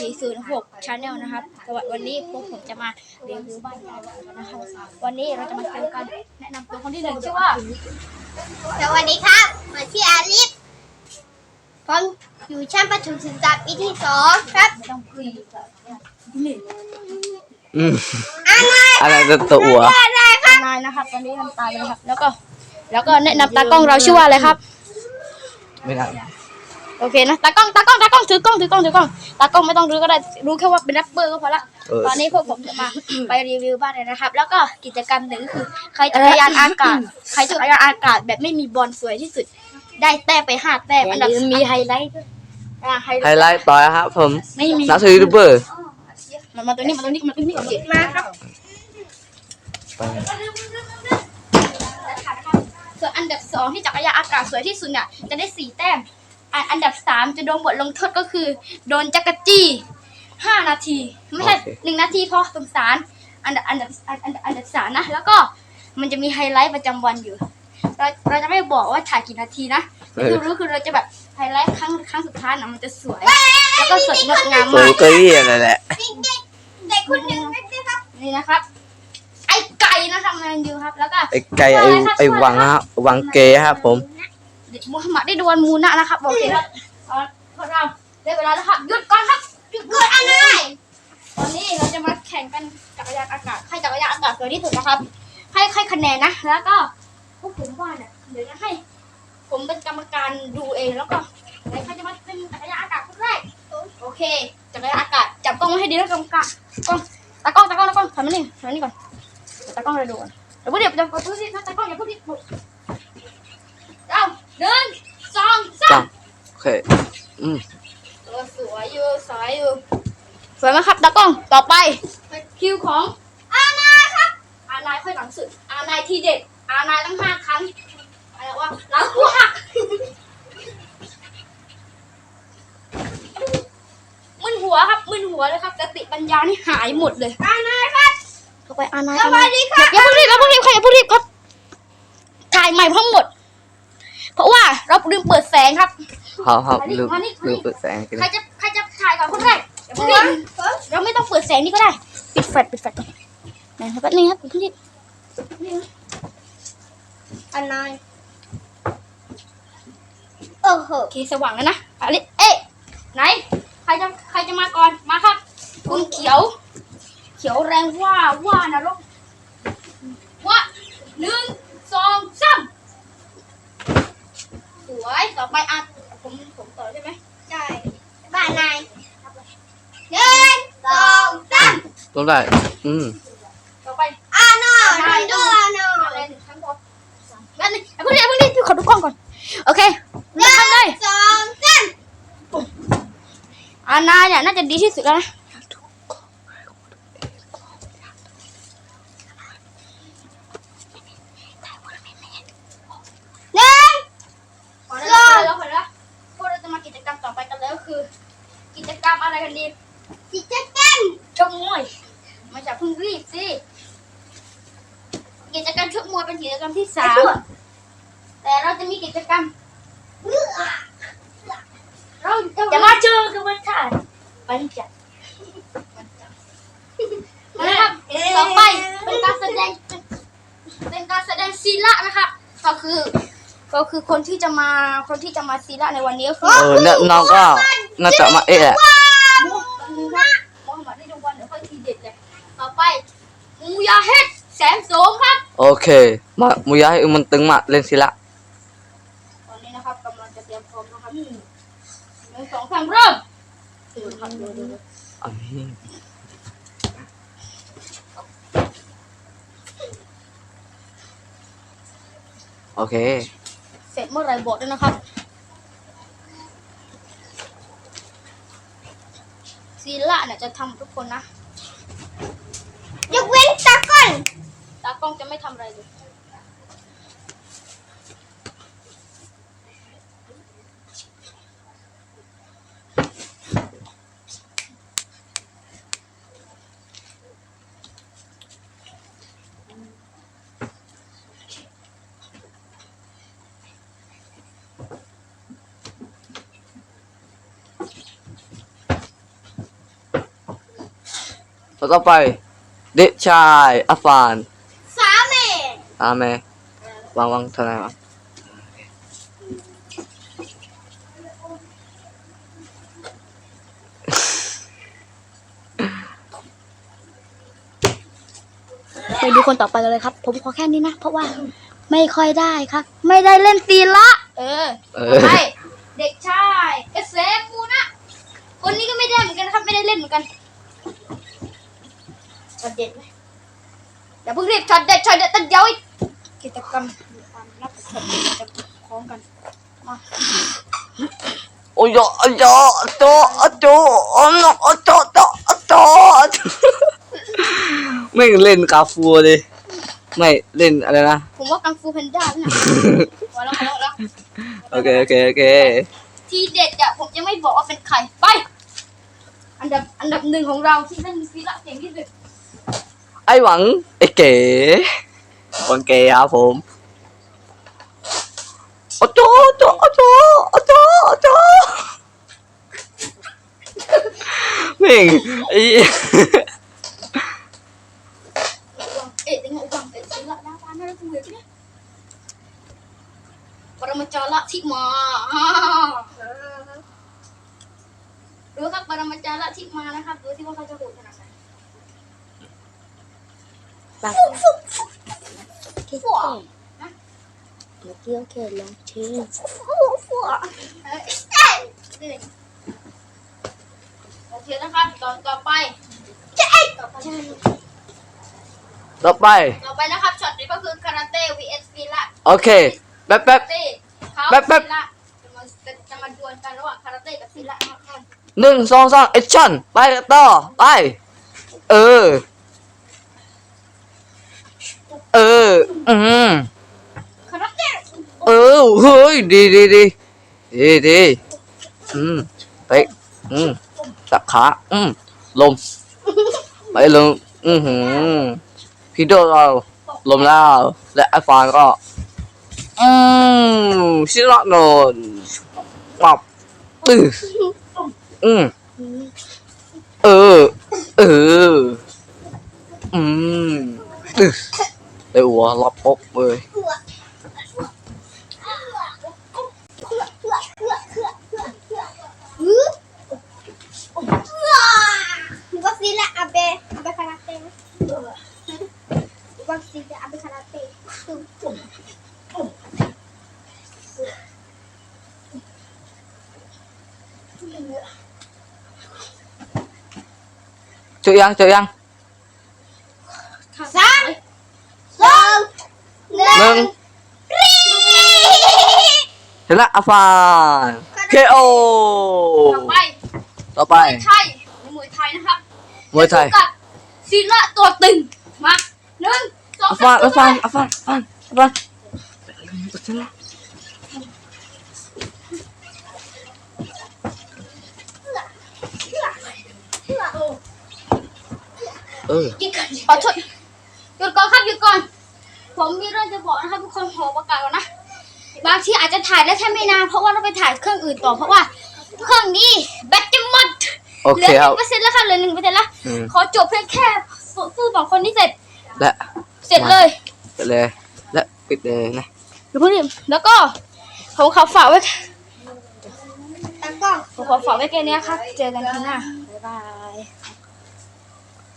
406 Channel นะครับสวัสดีวันนี้พวกผมจะมารีวิวบ้านยายกันนะครับ วันนี้เราจะมาทำการแนะนำตัวคนที่หนึ่งชื่อว่าสวัสดีครับผมชื่ออาลิฟผมอยู่ชั้นประถมศึกษาปีที่สองครับ ไม่ต้องคุยนี่อืมอะไรตัวตัวอะไรครับนายนะครับ ตอนนี้ทำตายไปแล้วครับ แล้วก็ แล้วก็แนะนำตากล้องเราชื่อว่าอะไรครับ ไม่ได้ โอเคนะ ตากล้อง ตากล้องตากล้ องถือกล้องถือกล้องถือกล้องตากล้องไม่ต้องรู้ก็ได้รู้แค่ว่าเป็นแรปเปอร์ก็พอละเออ ตอนนี้พวกผมจะมา ไปรีวิวบ้านเลยนะครับ แล้วก็กิจกรรมหนึ่งก็คือใครจักรยานอากาศใครจักรยานอากาศแบบไม่มีบอลสวยที่สุด ได้แต้มไปห้าแต้มอันดับมีไฮไลท์ด้วยอ่าไฮไฮไลท์ต่อยครับผมไม่มีนักยูทูบเบอร์มามาตัวนี้มาตัวนี้มาตัวนี้โอเคมาครับ ส่วนอันดับสองที่จักรยานอากาศสวยที่สุดเนี่ยจะได้สี่แต้ม อันอันดับสามจะโดนบทลงโทษก็คือ โดนจักรจี้ห้านาที ไม่ใช่โอเคหนึ่งนาทีพอสงสาร อันดับอันดับอันอันอันดับสามนะ แล้วก็มันจะมีไฮไลท์ประจำวันอยู่ เราเราจะไม่บอกว่าถ่ายกี่นาทีนะแต่ที่รู้คือเราจะแบบไฮไลท์ครั้งครั้งสุดท้ายนะมันจะสวย แล้วก็สดงดงามสวมายกเกยอะไรแหละเด็กคนหนึ่งนะครับนี่นะครับไอ้ไก่นะครับแมนยูครับ แล้วก็ไอ้ไก่ไอ้ไอ้หวังครับหวังเกย์ครับผมเด็ก มูฮัมหมัดได้ดวลมูนะนะครับโอเคครับเอาพวกเราได้เวลาแล้วครับหยุดก่อนครับจุดเกิดอะไรตอนนี้เราจะมาแข่งกันจักรยานอากาศใครจักรยานอากาศสวยที่สุดนะครับให้ให้คะแนนนะแล้วก็พวกผมว่าเนี่ยเดี๋ยวจะให้ ผมเป็นกรรมการดูเองแล้วก็ไหนใครจะมาเป็นจักรยานอากาศคนแรกโอเคจักรยานอากาศจับกล้องไว้ให้ดีแล้วกรรมการกล้องตากล้องตากล้องตากล้องทำมันนี่ทำมันนี่ก่อนตากล้องเราดูก่อนเดี๋ยวพูดเดี๋ยวจะพูดสิตากล้องอย่าพูดดิเอา หนึ่งสองสามโอเค อืมเออสวยอยู่สวยอยู่สวยมากครับตากล้องต่อไปคิวของอานายครับ อานายค่อยหลังสุด อานายทีเด็ด อานายตั้งห้าครั้งอะไรวะหลังกูหักมึนหัวครับมึนหัวเลยครับสติปัญญานี่หายหมดเลย อานายครับต่อไปอานายสอาวันายสดีครับ อย่าเพิ่งรีบอย่าเพิ่งรีบใครอย่าเพิ่งรีบครับ ถ่ายใหม่ทั้งหมด เพราะว่าเราลืมเปิดแสงครับเขาเขามานี่ลืมมานี่ ลืมเปิดแสงกันใครจะใครจะถ่ายก่อนคนแรกอย่าเพิ่งรีบเราไม่ต้องเปิดแสงนี่ก็ได้ ปิดแฟลชปิดแฟลชก่อนไหนครับแป๊บนึงครับคุณพี่อานายโอ้โหโอเคสว่างแล้วนะอะไรเอ๊ะไหน ใครจะใครจะมาก่อนมาครับ คุณเขียว เขียวแรงว่าว่านรกว่าหนึ่งสองสามสวยต่อไปอะผมผมต่อได้ไหม ใช่บ้านนายหนึ่งสองสามต้องได้ อืมต่อไปอานายดูอานายอะไรถึงชั้นบนงั้นอย่าเพิ่งดิอย่าเพิ่งดิพี่ขอดูกล้องก่อน โอเคหเริ่มทำเลยสองสามอานาเนี่ยน่าจะดีที่สุดแล้วนะหนึ่งพอแล้วแล้วพอแล้วพวกเราจะมากิจกรรมต่อไปกันแล้วคือ กิจกรรมอะไรกันดี กิจกรรมชกมวย เพิ่งรีบสิ กิจกรรมชกมวยเป็นกิจกรรมที่สามแต่เราจะมีกิจกรรม เราจะมาเจอกันวันถ่ายปัญจักปัญจักนะครับต่อไปเป็นการแสดงเป็นเป็นการแสดงศิละนะครับก็คือ ก็คือคนที่จะมาคนที่จะมาศิละในวันนี้ก็คือ เออเนี่ยน้องก็น่าจะมาเอ๊ะแหละ มูฮัมหมัดได้ดูวันเดี๋ยวค่อยทีเด็ดเลย ต่อไปมู ยาเฮดแสนโสมครับ โอเค มามุยาให้มันตึงมาเล่นสิละ ตอนนี้นะครับกำลังจะเตรียมพร้อมนะครับหนึ่งสองสามเริ่มดูครับดูดูดูอันนี้โอเค เสร็จเมื่อไหรบอกด้วยนะครับ ซีล่าเนี่ยจะทำทุกคนนะ องจะไม่ทำอะไรเลยแล้ไป เด็กชายอาฟาน อาเมวางวางเท่าไหร่วะไปดูคนต่อไปกันเลยครับ ผมขอแค่นี้นะ เพราะว่าไม่ค่อยได้ครับ ไม่ได้เล่นซีละเออเอต่ออไปเด็กชายเกษมมูนะ คนนี้ก็ไม่ได้เหมือนกันนะครับ ไม่ได้เล่นเหมือนกันช็อตเด็ดไหมอย่าเพิ่งรีบช็อตเด็ดช็อตเด็ดแต่เดี๋ยวอีก กิจกรรมความนับช็อตเด็ดจะพร้อมกันมาโอ้ยโอ้ยโอ้โจโอ้โจโอ้โนโอ้โจโจโอ้โจไม่เล่นกาฟัวเลยไม่เล่นอะไรนะ ผมว่ากังฟูแพนด้านี่ยพอแล้วพอแล้วโอเคโอเคโอเค ทีเด็ดอะผมจะไม่บอกว่าเป็นใคร ไป อันดับอันดับหนึ่งของเราที่เล่นซีละเก่งที่สุด ไอ้หวัง ไอ้เก๋ คนเก๋ครับผมโอ้โจโจโอ้โจโอ้โจโอ้โจแม่ไอ้เอ๊ะยังไงบ้างเอ๊ะซีละดาวานน่ารักจังเลยเนี่ยปรมาจารย์ละที่มาดูครับปรมาจารย์ละที่มานะครับดูที่ว่าเขาจะโหดขนาดไหนฟุ เมื่อกี้โอเคลองชิมฟุ๊บฟุ๊บเอ้ยเอ้ยเอ้ยโอเคนะครับตอนต่อไปจะเอ้ยต่อไปต่อไป ต่อไปนะครับช็อตนี้ก็คือคาราเต้ vs ฟิละโอเค แป๊บแป๊บเต้เขาแป๊บแป๊บฟิละจะมาจะจะมาดวลกันระหว่างคาราเต้กับฟิละนะครับหนึ่งสองสามแอคชั่นไปกันต่อไป เออ เอืมเออเฮ้ยดีดีดีดีดีอืมไปอืมสับขาอืมลมไปลงอือหือพี่โดเราลมแล้วและไอฟานก็ อืมชิลโนนปับตื้ออืมเออ เออ อืมตื้อ เดี๋ยวหัวรับปกเลยหรือว่าซีละอาเบอาเบคาราเต้หรือว่าซีละอาเบคาราเต้ เจอยังเจอยัง สามสองหนึ่ หนึ่ ง ง เห็นละอาฟานเคโอต่อไปต่อไปมวยไทยในมวยไทยนะครับมวยไทยสู้กับฟิละตัวตึงมาหนึ่งสองอาสาฟามนสู้อาฟานเลยอาฟานอาฟานอาฟานเออขอโทษหยุดก่อนครับหยุดก่อน ผมมีเรื่องจะบอกนะครับทุกคนขอประกาศก่อนนะ บางทีอาจจะถ่ายได้แค่ไม่นานเพราะว่าเราไปถ่ายเครื่องอื่นต่อเพราะว่า เครื่องนี้แบตจะหมดโอเหเคลือหครันึ่บงเปอร์เซ็นต์แล้วค่ะเหลือหนึ่งเปอร์เซ็นต์แล้วอืม ขอจบเพียงแค่สู้สู้สองคนนี้เสร็จและเสร็จเลย ไปเลย และปิดเลยนะเดี๋ยวพูดดิแล้วก็ผมขอฝากไว้แล้วก็ผมขอฝากไว้แค่นี้ครับ เจอกันทีหน้า บ๊ายบาย